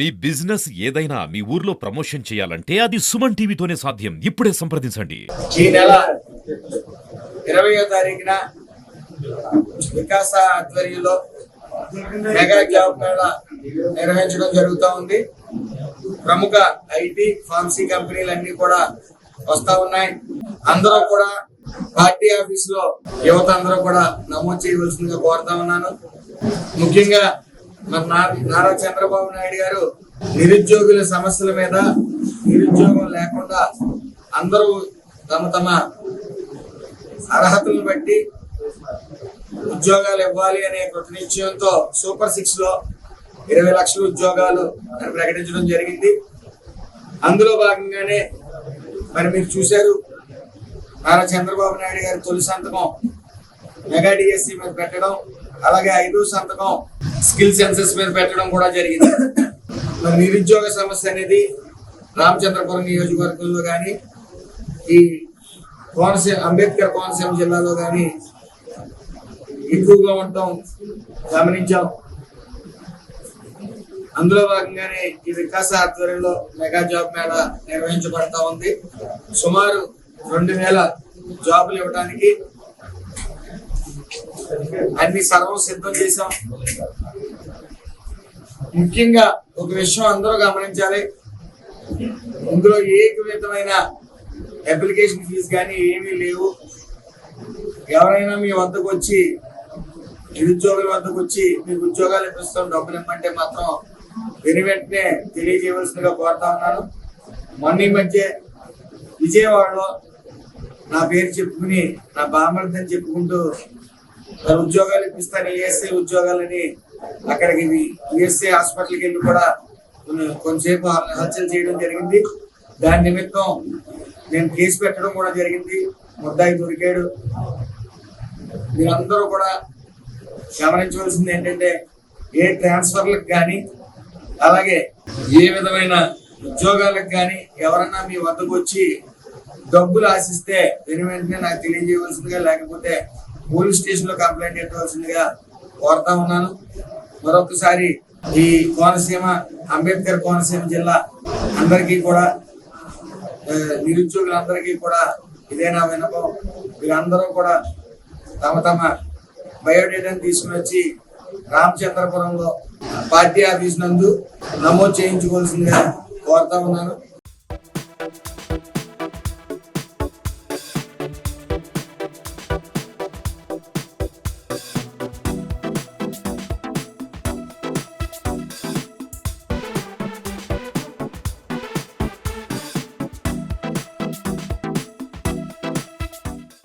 మీ business ఏదైనా మీ ఊర్లో promotion చేయాలంటే అది సుమన్ టీవీతోనే సాధ్యం. ఇప్పుడే సంప్రదించండి. ఈ నెల ఇరవయో తారీఖున వికాస ఆధ్వర్యంలో మెగా జాబ్ మేళా నిర్వహించడం జరుగుతూ ఉంది. ప్రముఖ ఐటీ ఫార్మసీ కంపెనీలన్నీ కూడా వస్తా ఉన్నాయి. అందరూ కూడా పార్టీ ఆఫీస్లో యువత అందరూ కూడా నమోదు చేయవలసిందిగా కోరుతా ఉన్నాను. ముఖ్యంగా మరి నా- నారా చంద్రబాబు నాయుడు గారు నిరుద్యోగుల సమస్యల మీద నిరుద్యోగం లేకుండా అందరూ తమ తమ అర్హతలను బట్టి ఉద్యోగాలు ఇవ్వాలి అనే కృత నిశ్చయంతో సూపర్ సిక్స్లో ఇరవై లక్షల ఉద్యోగాలు ప్రకటించడం జరిగింది. అందులో భాగంగానే మరి మీరు చూశారు నారా చంద్రబాబు నాయుడు గారి తొలి సంతకం మెగా డిఎస్సి మీద పెట్టడం అలాగే ఐదో సంతకం స్కిల్ సెన్సెస్ మీద పెట్టడం కూడా జరిగింది. మరి నిరుద్యోగ సమస్య అనేది రామచంద్రపురం నియోజకవర్గంలో కానీ ఈ కోనసీమ అంబేద్కర్ కోనసీమ జిల్లాలో కానీ ఎక్కువగా ఉండటం గమనించాం. అందులో భాగంగానే ఈ వికాస ఆధ్వర్యంలో మెగా జాబ్ మేళా నిర్వహించబడతా ఉంది. సుమారు రెండు వేల జాబులు ఇవ్వడానికి అన్ని సర్వం సిద్ధం చేశాం. ముఖ్యంగా ఒక విషయం అందరూ గమనించాలి. ఇందులో ఏ విధమైన అప్లికేషన్ ఫీజు కానీ ఏమీ లేవు. ఎవరైనా మీ వద్దకు వచ్చి నిరుద్యోగుల వద్దకు వచ్చి మీకు ఉద్యోగాలు ఇప్పిస్తాం డబ్బులు ఇమ్మంటే మాత్రం వెను వెంటనే తెలియజేయవలసిందిగా కోరుతా ఉన్నాను. మొన్న ఈ మధ్య విజయవాడలో నా పేరు చెప్పుకుని నా బామర్దని చెప్పుకుంటూ ఉద్యోగాలు ఇప్పిస్తాను ఏఎస్ఐ ఉద్యోగాలని అక్కడికి ఈఎస్ఐ హాస్పిటల్కి వెళ్ళి కూడా కొంతసేపు హత్యలు చేయడం జరిగింది. దాని నిమిత్తం నేను కేసు పెట్టడం కూడా జరిగింది. ముద్దాయి దొరికాడు. మీరందరూ కూడా గమనించవలసింది ఏంటంటే ఏ ట్రాన్స్ఫర్లకు కానీ అలాగే ఏ విధమైన ఉద్యోగాలకు కానీ ఎవరన్నా మీ వద్దకు వచ్చి డబ్బులు ఆశిస్తే వెను వెంటనే నాకు తెలియజేయవలసిందిగా లేకపోతే పోలీస్ స్టేషన్లో కంప్లైంట్ ఇవ్వవలసిందిగా కోరుతా ఉన్నాను. మరొకసారి ఈ కోనసీమ అంబేద్కర్ కోనసీమ జిల్లా అందరికీ కూడా నిరుద్యోగులందరికీ కూడా ఇదే నా వినపం మీరందరూ కూడా తమ తమ బయోడేటాను తీసుకుని వచ్చి రామచంద్రపురంలో పార్టీ ఆఫీస్ నందు నమోదు చేయించుకోవాల్సిందిగా కోరుతా ఉన్నాను.